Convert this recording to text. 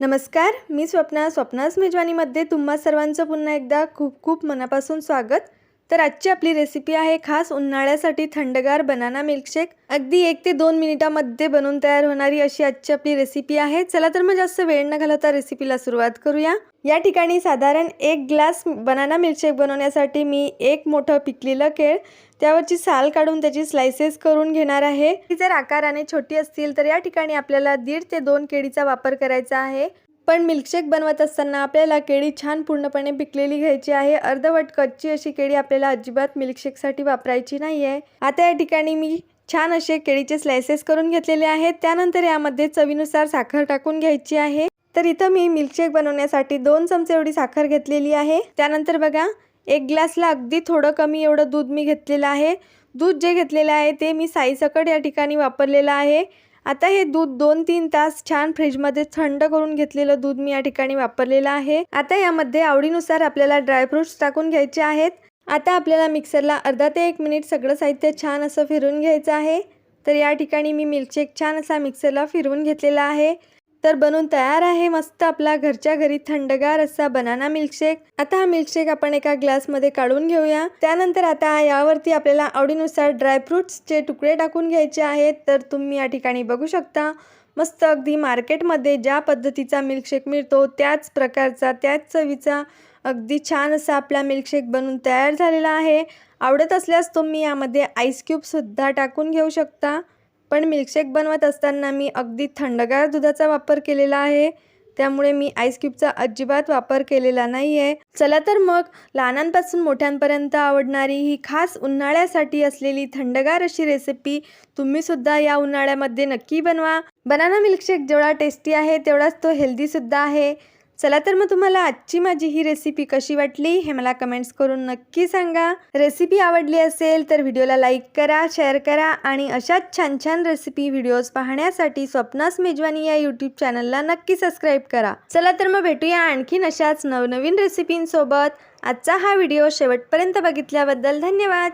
नमस्कार मी स्वप्ना. स्वप्नास मेजवानीमध्ये तुम्हा सर्वांचं पुन्हा एकदा खूप खूप मनापासून स्वागत. तर आजची आपली रेसिपी आहे खास उन्हाळ्यासाठी थंडगार बनाना मिल्कशेक अगदी एक ते दोन मिनिटामध्ये बनवून तयार होणारी अशी आजची आपली रेसिपी आहे. चला तर मग जास्त वेळ न घालवता रेसिपीला सुरुवात करूया. या ठिकाणी साधारण एक ग्लास बनाना मिल्कशेक बनवण्यासाठी मी एक मोठं पिकलेलं केळ त्यावरची साल काढून त्याची स्लायसेस करून घेणार आहे. ती जर आकाराने छोटी असतील तर या ठिकाणी आपल्याला दीड ते दोन केळीचा वापर करायचा आहे. पण मिल्कशेक बनवत असताना आपल्याला केळी छान पूर्णपणे पिकलेली घ्यायची आहे. अर्धवट कच्ची अशी केळी आपल्याला अजिबात मिल्कशेकसाठी वापरायची नाही आहे आता या ठिकाणी मी छान असे केळीचे स्लायसेस करून घेतलेले आहेत. त्यानंतर यामध्ये चवीनुसार साखर टाकून घ्यायची आहे. तर इथं मी मिल्कशेक बनवण्यासाठी दोन चमचे एवढी साखर घेतलेली आहे. त्यानंतर बघा एक ग्लासला अगदी थोडं कमी एवढं दूध मी घेतलेलं आहे. दूध जे घेतलेलं आहे ते मी साईसकट या ठिकाणी वापरलेलं आहे. आता हे दूध दोन तीन तास छान फ्रीजमध्ये थंड करून घेतलेलं दूध मी या ठिकाणी वापरलेलं आहे. आता यामध्ये आवडीनुसार आपल्याला ड्रायफ्रुट्स टाकून घ्यायचे आहेत. आता आपल्याला मिक्सरला अर्धा ते एक मिनिट सगळं साहित्य छान असं फिरून घ्यायचं आहे. तर या ठिकाणी मी मिल्कशेक छान असा मिक्सरला फिरवून घेतलेला आहे. तर बनून तयार आहे मस्त आपला घरच्या घरी थंडगार असा बनाना मिल्कशेक आता हा मिल्कशेक आपण एका ग्लासमध्ये काढून घेऊया. त्यानंतर आता यावरती आपल्याला आवडीनुसार ड्रायफ्रुट्सचे तुकडे टाकून घ्यायचे आहेत. तर तुम्ही या ठिकाणी बघू शकता. मस्त अगदी मार्केटमध्ये ज्या पद्धतीचा मिल्कशेक मिळतो त्याच प्रकारचा त्याच चवीचा अगदी छान असा आपला मिल्कशेक बनून तयार झालेला आहे. आवडत असल्यास तुम्ही यामध्ये आईस क्यूबसुद्धा टाकून घेऊ शकता. पण मिल्कशेक बनवत असताना मी अगदी थंडगार दुधाचा वापर केलेला आहे. त्यामुळे मी आईस क्यूबचा अजिबात वापर केलेला नाही आहे चला तर मग लहानांपासून मोठ्यांपर्यंत आवडणारी ही खास उन्हाळ्यासाठी असलेली थंडगार अशी रेसिपी तुम्हीसुद्धा या उन्हाळ्यामध्ये नक्की बनवा. बनाना मिल्कशेक जेवढा टेस्टी आहे तेवढाच तो हेल्दीसुद्धा आहे. चला तर मग तुम्हाला आजची माझी ही रेसिपी कशी वाटली हे मला कमेंट्स करून नक्की सांगा. रेसिपी आवडली असेल तर व्हिडिओला लाईक करा शेअर करा आणि अशाच छान छान रेसिपी व्हिडिओज पाहण्यासाठी स्वप्नास मेजवानी या यूट्यूब चॅनलला नक्की सबस्क्राईब करा. चला तर मग भेटूया आणखीन अशाच नवनवीन रेसिपींसोबत आजचा हा व्हिडिओ शेवटपर्यंत बघितल्याबद्दल धन्यवाद.